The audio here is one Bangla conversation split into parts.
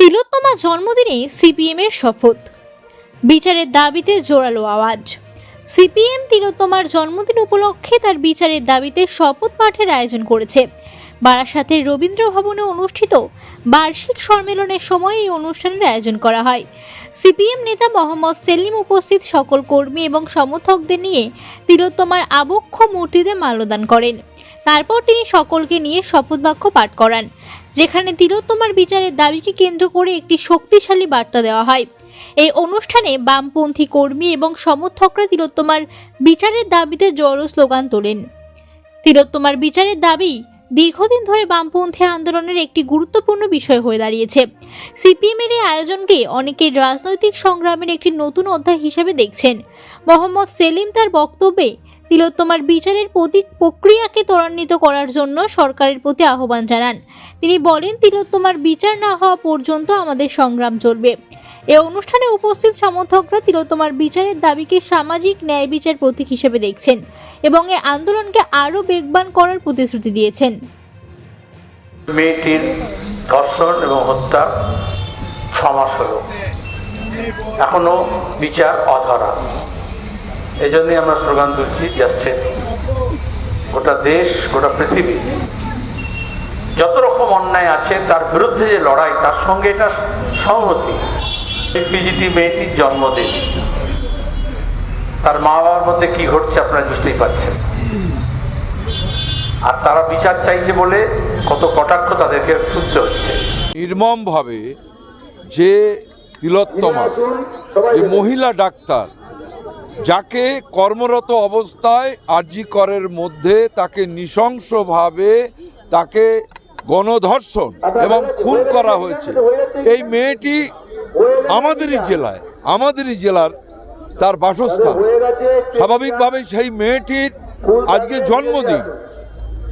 তিলোত্তমা জন্মদিনে সিপিএমের শপথ। বিচারের দাবিতে জোরালো আওয়াজ। সিপিএম তিলোত্তমার জন্মদিন উপলক্ষে তার বিচারের দাবিতে শপথ পাঠের আয়োজন করেছে। বারাসাতের রবীন্দ্র ভবনে অনুষ্ঠিত বার্ষিক সম্মেলনের সময় এই অনুষ্ঠানের আয়োজন করা হয়। সিপিএম নেতা মোহাম্মদ সেলিম উপস্থিত সকল কর্মী এবং সমর্থকদের নিয়ে তিলোত্তমার আবক্ষ মূর্তিতে মাল্যদান করেন। তারপর তিনি সকলকে নিয়ে শপথ বাক্য পাঠ করান, যেখানে তিলোত্তমার বিচারের দাবিকে কেন্দ্র করে একটি শক্তিশালী বার্তা দেওয়া হয়। এই অনুষ্ঠানে বামপন্থী কর্মী এবং সমর্থকরা তিলোত্তমার বিচারের দাবিতে জড়ো স্লোগান তোলেন। তিলোত্তমার বিচারের দাবি দীর্ঘদিন ধরে বামপন্থী আন্দোলনের একটি গুরুত্বপূর্ণ বিষয় হয়ে দাঁড়িয়েছে। সিপিএমের এই আয়োজনকে অনেকে রাজনৈতিক সংগ্রামের একটি নতুন অধ্যায় হিসেবে দেখছেন। মোহাম্মদ সেলিম তার বক্তব্যে তিলোত্তমার বিচারের প্রতি প্রক্রিয়াকে ত্বরান্বিত করার জন্য সরকারের প্রতি আহ্বান জানান। তিনি বলেন তিলোত্তমার বিচার না হওয়া পর্যন্ত আমাদের সংগ্রাম চলবে। এ অনুষ্ঠানে উপস্থিত সমর্থকরা তিলোত্তমার বিচারের দাবিকে সামাজিক ন্যায় বিচার প্রতীক হিসেবে দেখছেন এবং এ আন্দোলনকে আরও বেগবান করার প্রতিশ্রুতি দিয়েছেন। মেয়েটির ধর্ষণ এবং হত্যা ছ মাস হলো। এখনও বিচার অধরা। এই জন্যই আমরা স্লোগান তুলছি জাস্টিস গোটা দেশ গোটা পৃথিবী যত রকম অন্যায় আছে তার বিরুদ্ধে যে লড়াই তার সঙ্গে এটা সংহতি পিজিটি মেয়েটির জন্মদিন। তার মা বাবার মধ্যে কি ঘটছে আপনারা বুঝতেই পারছেন। আর তারা বিচার চাইছে বলে কত কটাক্ষ তাদেরকে শুনতে হচ্ছে। নির্মমভাবে যে তিলোত্তমা যে মহিলা ডাক্তার যাকে কর্মরত অবস্থায় আরজি করের মধ্যে তাকে নৃশংসভাবে তাকে গণধর্ষণ এবং খুন করা হয়েছে। এই মেয়েটি আমাদেরই জেলায়, আমাদেরই জেলার তার বাসস্থান। স্বাভাবিকভাবে সেই মেয়েটির আজকে জন্মদিন।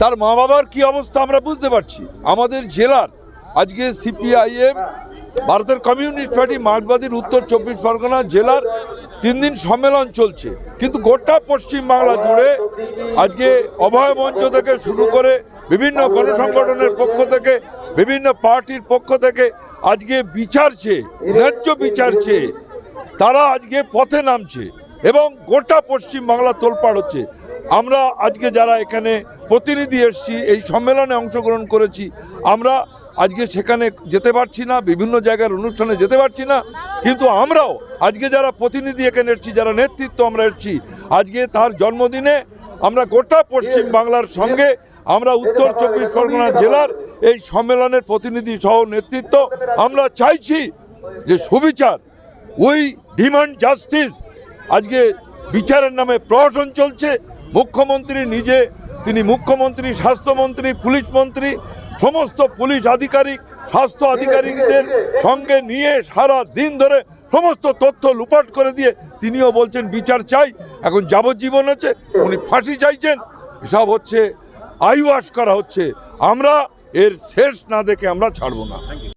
তার মা বাবার কি অবস্থা আমরা বুঝতে পারছি। আমাদের জেলার আজকে সিপিআইএম, ভারতের কমিউনিস্ট পার্টি, মার্কবাদীর উত্তর চব্বিশ পরগনা জেলার তিন দিন সম্মেলন চলছে। কিন্তু গোটা পশ্চিম বাংলা জুড়ে আজকে অভয় মঞ্চ থেকে শুরু করে বিভিন্ন গণসংগঠনের পক্ষ থেকে, বিভিন্ন পার্টির পক্ষ থেকে আজকে বিচার চেয়ে, ন্যায্য বিচার চেয়ে তারা আজকে পথে নামছে এবং গোটা পশ্চিম বাংলা তোলপাড় হচ্ছে। আমরা আজকে যারা এখানে প্রতিনিধি এসছি, এই সম্মেলনে অংশগ্রহণ করেছি। আমরা আজকে সেখানে যেতে পারছি না, বিভিন্ন জায়গার অনুষ্ঠানে যেতে পারছি না, কিন্তু আমরাও আজকে যারা প্রতিনিধি এখানে এসছি, যারা নেতৃত্ব আমরা এসছি, আজকে তার জন্মদিনে আমরা গোটা পশ্চিম বাংলার সঙ্গে আমরা উত্তর চব্বিশ পরগনা জেলার এই সম্মেলনের প্রতিনিধি সহ নেতৃত্ব আমরা চাইছি যে সুবিচার, উই ডিমান্ড জাস্টিস। আজকে বিচারের নামে প্রহসন চলছে, মুখ্যমন্ত্রী নিজে তিনি মুখ্যমন্ত্রী, স্বাস্থ্যমন্ত্রী পুলিশ মন্ত্রী সমস্ত পুলিশ আধিকারিক, স্বাস্থ্য আধিকারিকদের সঙ্গে নিয়ে সারা দিন ধরে সমস্ত তথ্য লুপাট করে দিয়ে তিনিও বলছেন, বিচার চাই, এখন যাবজ্জীবন হচ্ছে উনি ফাঁসি চাইছেন। এসব হচ্ছে, আইওয়াশ করা হচ্ছে। আমরা এর শেষ না দেখে আমরা ছাড়বো না।